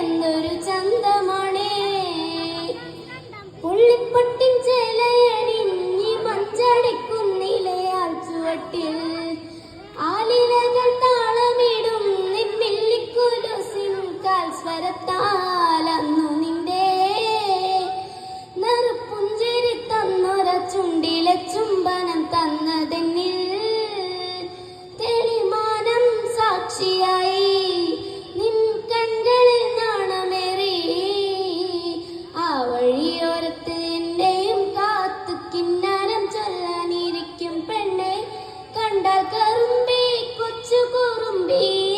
എന്നൊരു ചന്തമണേ. പുള്ളിപ്പട്ടിൻ ചേലയണിഞ്ഞി മഞ്ചടിക്കും നിലയാൽ ചുവട്ടിൽ. കണ്ട കറുമ്പേ കൊച്ചു കുറുമ്പേ.